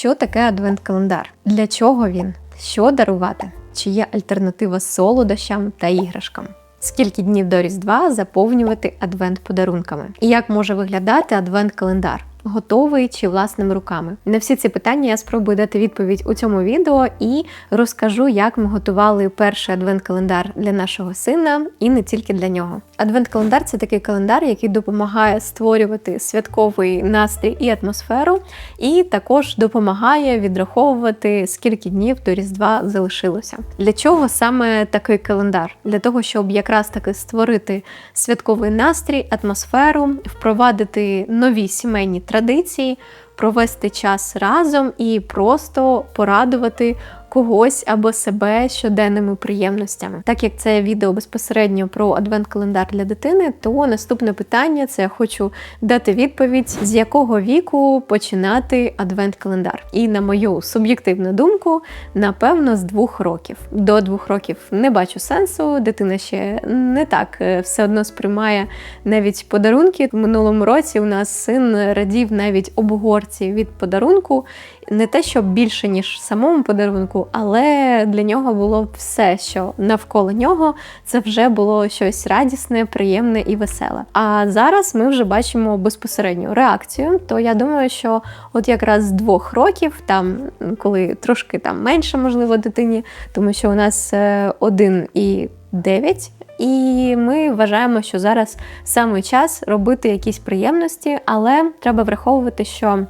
Що таке адвент-календар? Для чого він? Що дарувати? Чи є альтернатива солодощам та іграшкам? Скільки днів до Різдва заповнювати адвент подарунками? І як може виглядати адвент-календар? Готовий чи власними руками? На всі ці питання я спробую дати відповідь у цьому відео і розкажу, як ми готували перший адвент-календар для нашого сина і не тільки для нього. Адвент-календар це такий календар, який допомагає створювати святковий настрій і атмосферу, і також допомагає відраховувати, скільки днів до Різдва залишилося. Для чого саме такий календар? Для того, щоб якраз таки створити святковий настрій, атмосферу, впровадити нові сімейні традиції, провести час разом і просто порадувати когось або себе щоденними приємностями. Так як це відео безпосередньо про адвент-календар для дитини, то наступне питання це я хочу дати відповідь, з якого віку починати адвент-календар. І на мою суб'єктивну думку, напевно, з двох років. До двох років не бачу сенсу. Дитина ще не так е, все одно сприймає навіть подарунки. В минулому році у нас син радів навіть обгорці від подарунку. Не те, що більше, ніж самому подарунку, але для нього було все, що навколо нього, це вже було щось радісне, приємне і веселе. А зараз ми вже бачимо безпосередню реакцію. То я думаю, що от якраз з двох років, там коли трошки там менше, можливо, дитині, тому що у нас е, один і дев'ять. І ми вважаємо, що зараз саме час робити якісь приємності, але треба враховувати, що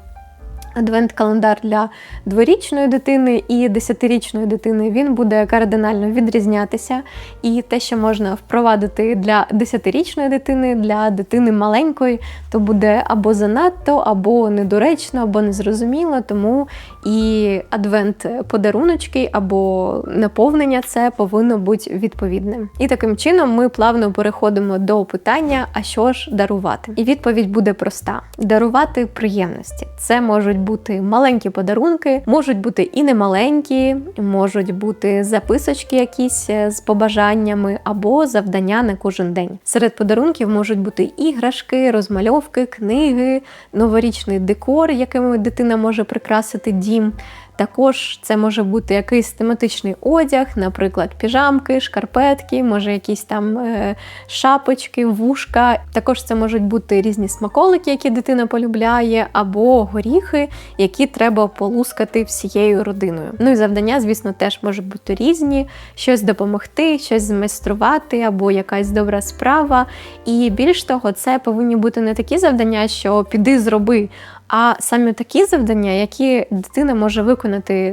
Адвент-календар для дворічної дитини і десятирічної дитини він буде кардинально відрізнятися. І те, що можна впровадити для десятирічної дитини, для дитини маленької, то буде або занадто, або недоречно, або незрозуміло. Тому і адвент-подаруночки або наповнення це повинно бути відповідним. І таким чином ми плавно переходимо до питання: а що ж дарувати? І відповідь буде проста: дарувати приємності. Це можуть бути маленькі подарунки, можуть бути і немаленькі, можуть бути записочки якісь е, з побажаннями або завдання на кожен день. Серед подарунків можуть бути іграшки, розмальовки, книги, новорічний декор, якими дитина може прикрасити дім. Також це може бути якийсь тематичний одяг, наприклад, піжамки, шкарпетки, може якісь там е, шапочки, вушка. Також це можуть бути різні смаколики, які дитина полюбляє, або горіхи, які треба полускати всією родиною. Ну і завдання, звісно, теж можуть бути різні: щось допомогти, щось змайструвати, або якась добра справа. І більш того, це повинні бути не такі завдання, що піди зроби. А саме такі завдання, які дитина може виконати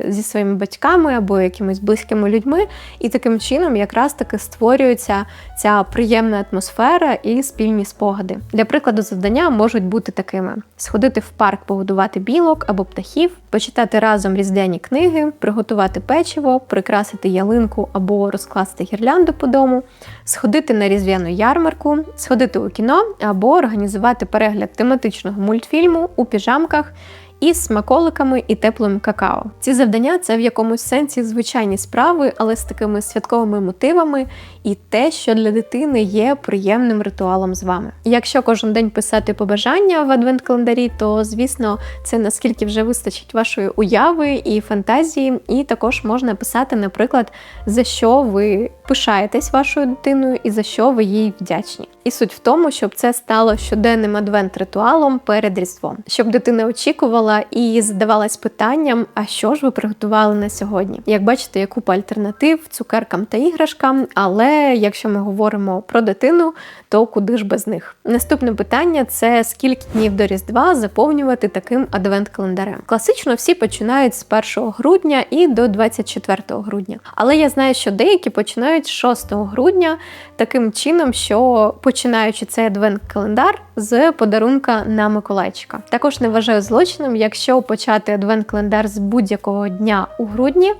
зі своїми батьками або якимись близькими людьми, і таким чином якраз таки створюється ця приємна атмосфера і спільні спогади. Для прикладу, завдання можуть бути такими: сходити в парк, погодувати білок або птахів, почитати разом різдвяні книги, приготувати печиво, прикрасити ялинку або розкласти гірлянду по дому, сходити на різдвяну ярмарку, сходити у кіно або організувати перегляд тематичного мультфільму у піжамках із смаколиками і теплим какао. Ці завдання це в якомусь сенсі звичайні справи, але з такими святковими мотивами, і те, що для дитини є приємним ритуалом з вами. Якщо кожен день писати побажання в адвент-календарі, то звісно це наскільки вже вистачить вашої уяви і фантазії, і також можна писати, наприклад, за що ви пишаєтесь вашою дитиною і за що ви їй вдячні. І суть в тому, щоб це стало щоденним адвент-ритуалом перед різдвом, щоб дитина очікувала і задавалась питанням, а що ж ви приготували на сьогодні? Як бачите, є купа альтернатив цукеркам та іграшкам, але якщо ми говоримо про дитину, то куди ж без них? Наступне питання це скільки днів до Різдва заповнювати таким адвент-календарем. Класично всі починають з 1 грудня і до 24 грудня. Але я знаю, що деякі починають з 6 грудня таким чином, що починаючи цей адвент-календар з подарунка на Миколайчика. Також не вважаю злочином, якщо почати адвент-календар з будь-якого дня у грудні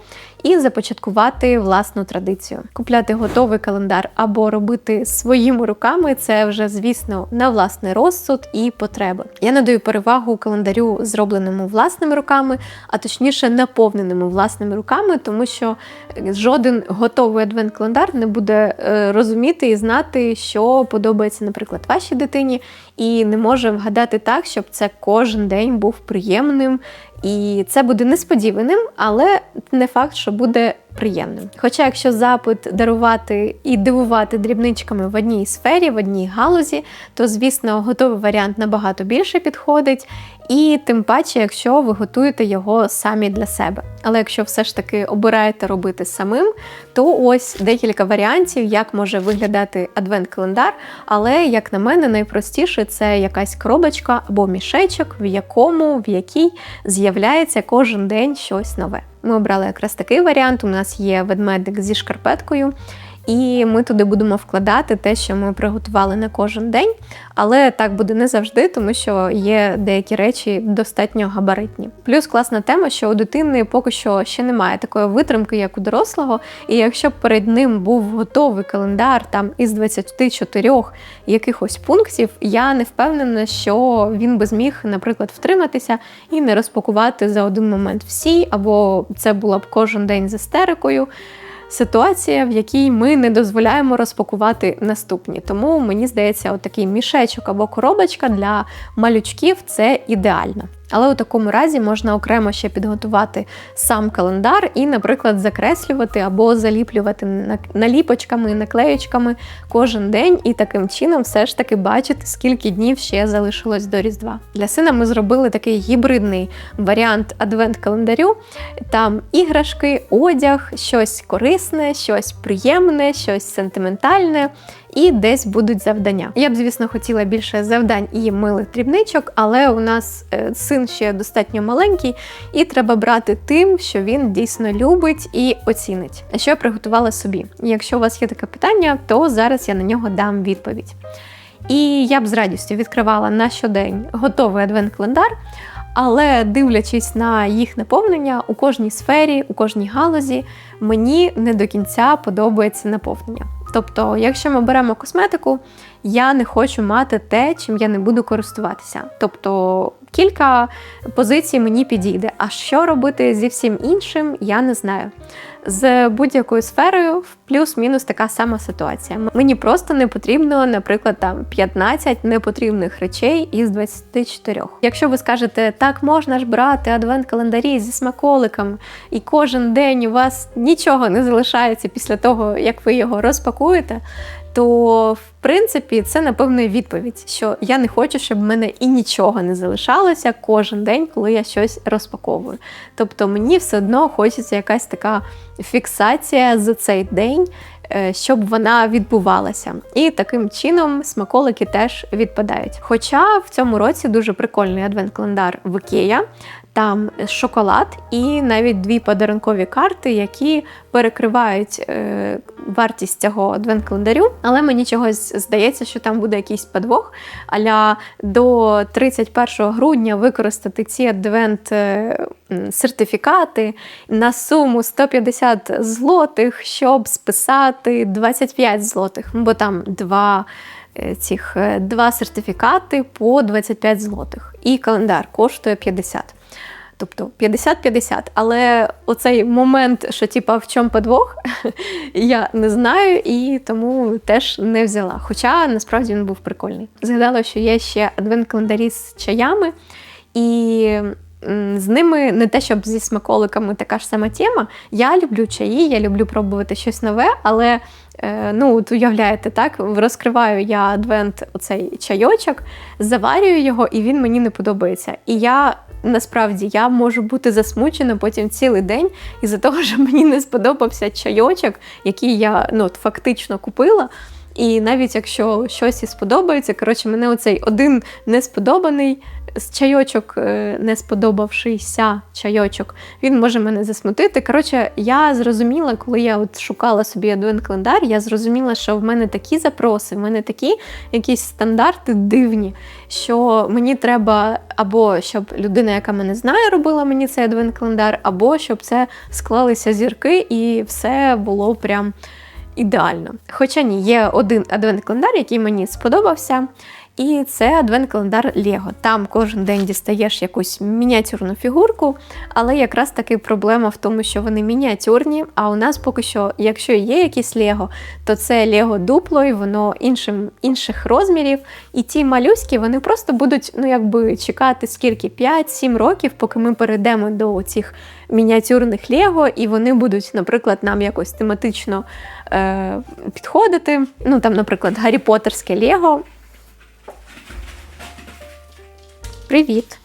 і започаткувати власну традицію. Купляти готовий календар або робити своїми руками це вже, звісно, на власний розсуд і потреби. Я надаю перевагу календарю, зробленому власними руками, а точніше наповненому власними руками, тому що жоден готовий адвент-календар не буде е, розуміти і знати, що подобається, наприклад, вашій дитині, і не може вгадати так, щоб це кожен день був приємним І це буде несподіваним, але не факт, що буде приємним. Хоча, якщо запит дарувати і дивувати дрібничками в одній сфері, в одній галузі, то звісно готовий варіант набагато більше підходить. І тим паче, якщо ви готуєте його самі для себе. Але якщо все ж таки обираєте робити самим, то ось декілька варіантів, як може виглядати адвент-календар. Але, як на мене, найпростіше це якась коробочка або мішечок, в якому в якій з'являється кожен день щось нове. Ми обрали якраз такий варіант. У нас є ведмедик зі шкарпеткою. І ми туди будемо вкладати те, що ми приготували на кожен день. Але так буде не завжди, тому що є деякі речі достатньо габаритні. Плюс класна тема, що у дитини поки що ще немає такої витримки, як у дорослого. І якщо б перед ним був готовий календар там із 24 якихось пунктів, я не впевнена, що він би зміг, наприклад, втриматися і не розпакувати за один момент всі, або це була б кожен день з істерикою ситуація, в якій ми не дозволяємо розпакувати наступні. Тому мені здається, отакий мішечок або коробочка для малючків це ідеально. Але у такому разі можна окремо ще підготувати сам календар і, наприклад, закреслювати або заліплювати наліпочками, наклеючками кожен день, і таким чином все ж таки бачити, скільки днів ще залишилось до Різдва. Для сина ми зробили такий гібридний варіант адвент-календарю. Там іграшки, одяг, щось корисне, щось приємне, щось сентиментальне і десь будуть завдання. Я б, звісно, хотіла більше завдань і милих дрібничок, але у нас е, син ще достатньо маленький, і треба брати тим, що він дійсно любить і оцінить. Що я приготувала собі? Якщо у вас є таке питання, то зараз я на нього дам відповідь. І я б з радістю відкривала на щодень готовий адвент-календар. Але дивлячись на їх наповнення у кожній сфері, у кожній галузі, мені не до кінця подобається наповнення. Тобто, якщо ми беремо косметику, я не хочу мати те, чим я не буду користуватися. Тобто кілька позицій мені підійде. А що робити зі всім іншим, я не знаю. З будь-якою сферою плюс-мінус така сама ситуація. Мені просто не потрібно, наприклад, там 15 непотрібних речей із 24. Якщо ви скажете, так можна ж брати адвент-календарі зі смаколиком, і кожен день у вас нічого не залишається після того, як ви його розпакуєте, то в принципі це напевно відповідь, що я не хочу, щоб в мене і нічого не залишалося кожен день, коли я щось розпаковую. Тобто мені все одно хочеться якась така фіксація за цей день. Е, щоб вона відбувалася, і таким чином смаколики теж відпадають. Хоча в цьому році дуже прикольний адвент-календар в Ікея, там шоколад і навіть дві подарункові карти, які перекривають е, вартість цього адвент-календарю. Але мені чогось здається, що там буде якийсь подвох. Аля до 31 грудня використати ці адвент-сертифікати на суму 150 злотих, щоб списати 25 злотих, бо там два. Е, цих е, два сертифікати по 25 злотих. І календар коштує 50. Тобто 50-50. Але оцей момент, що типа в чому подвох, я не знаю і тому теж не взяла. Хоча насправді він був прикольний. Згадала, що є ще адвент-календарі з чаями, і з ними не те, щоб зі смаколиками така ж сама тема. Я люблю чаї, я люблю пробувати щось нове, але. Е, ну, от уявляєте, так, розкриваю я адвент оцей чайочок, заварюю його, і він мені не подобається. І я насправді я можу бути засмучена потім цілий день із-за того, що мені не сподобався чайочок, який я ну, фактично купила. І навіть якщо щось і сподобається, коротше, мене оцей один несподобаний чайочок, е, не сподобавшийся чайочок, він може мене засмутити. Коротше, я зрозуміла, коли я от шукала собі адвент-календар, я зрозуміла, що в мене такі запроси, в мене такі якісь стандарти дивні, що мені треба або щоб людина, яка мене знає, робила мені цей адвент-календар, або щоб це склалися зірки і все було прям ідеально. Хоча ні, є один адвент-календар, який мені сподобався. І це адвент-календар Лего. Там кожен день дістаєш якусь мініатюрну фігурку, але якраз таки проблема в тому, що вони мініатюрні. А у нас поки що, якщо є якісь Лего, то це Лего дупло, і воно іншим, інших розмірів. І ті малюськи вони просто будуть ну, якби чекати скільки 5-7 років, поки ми перейдемо до цих мініатюрних Лего, і вони будуть, наприклад, нам якось тематично е, підходити. Ну, там, наприклад, Гаррі Поттерське Лего. Привіт.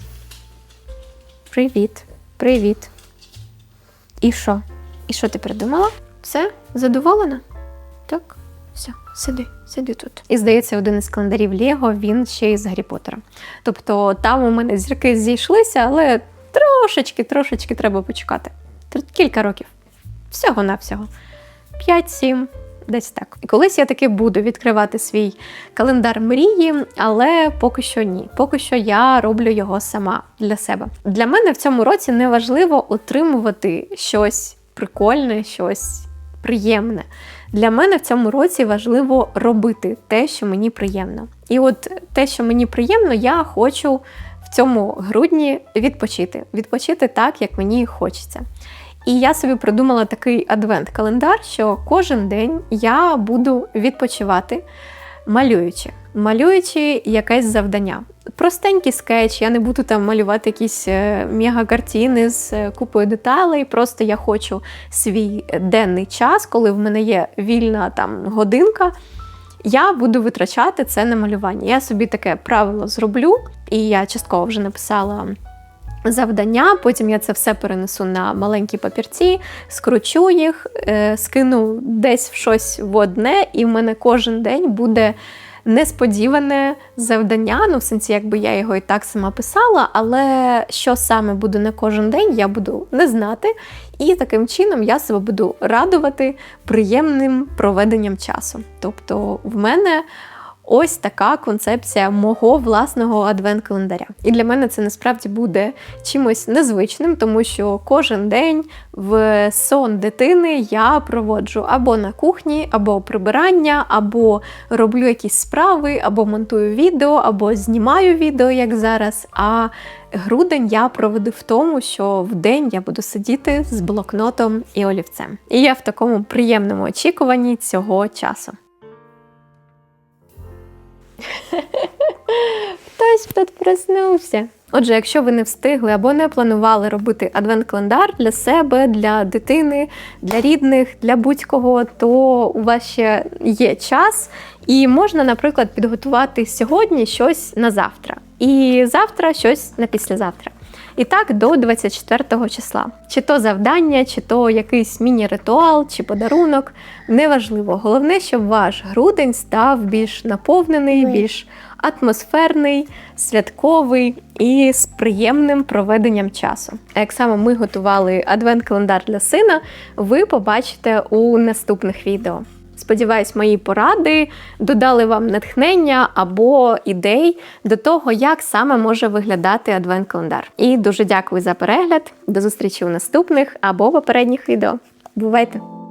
Привіт. Привіт. І що? І що ти придумала? Все? Задоволена? Так? Все, сиди, сиди тут. І здається, один із календарів Лего він ще із Гаррі Поттера. Тобто там у мене зірки зійшлися, але трошечки, трошечки треба почекати. Кілька років. Всього-навсього. 5-7, десь так. І колись я таки буду відкривати свій календар мрії, але поки що ні. Поки що я роблю його сама для себе. Для мене в цьому році не важливо отримувати щось прикольне, щось приємне. Для мене в цьому році важливо робити те, що мені приємно. І от те, що мені приємно, я хочу в цьому грудні відпочити. Відпочити так, як мені хочеться. І я собі придумала такий адвент-календар, що кожен день я буду відпочивати, малюючи, малюючи якесь завдання. Простенький скетч, я не буду там малювати якісь е, мега-картини з е, купою деталей. Просто я хочу свій денний час, коли в мене є вільна там годинка. Я буду витрачати це на малювання. Я собі таке правило зроблю, і я частково вже написала завдання. Потім я це все перенесу на маленькі папірці, скручу їх, е, скину десь в щось в одне, і в мене кожен день буде несподіване завдання. Ну, в сенсі, якби я його і так сама писала, але що саме буде на кожен день, я буду не знати. І таким чином я себе буду радувати приємним проведенням часу. Тобто, в мене. Ось така концепція мого власного адвент-календаря. І для мене це насправді буде чимось незвичним, тому що кожен день в сон дитини я проводжу або на кухні, або прибирання, або роблю якісь справи, або монтую відео, або знімаю відео, як зараз. А грудень я проведу в тому, що в день я буду сидіти з блокнотом і олівцем. І я в такому приємному очікуванні цього часу. Хтось тут проснувся. Отже, якщо ви не встигли або не планували робити адвент-календар для себе, для дитини, для рідних, для будь-кого, то у вас ще є час, і можна, наприклад, підготувати сьогодні щось на завтра, і завтра щось на післязавтра. І так до 24 числа. Чи то завдання, чи то якийсь міні-ритуал, чи подарунок. Неважливо. Головне, щоб ваш грудень став більш наповнений, більш атмосферний, святковий і з приємним проведенням часу. А як саме ми готували адвент-календар для сина, ви побачите у наступних відео. Сподіваюсь, мої поради додали вам натхнення або ідей до того, як саме може виглядати адвент-календар. І дуже дякую за перегляд. До зустрічі у наступних або попередніх відео. Бувайте!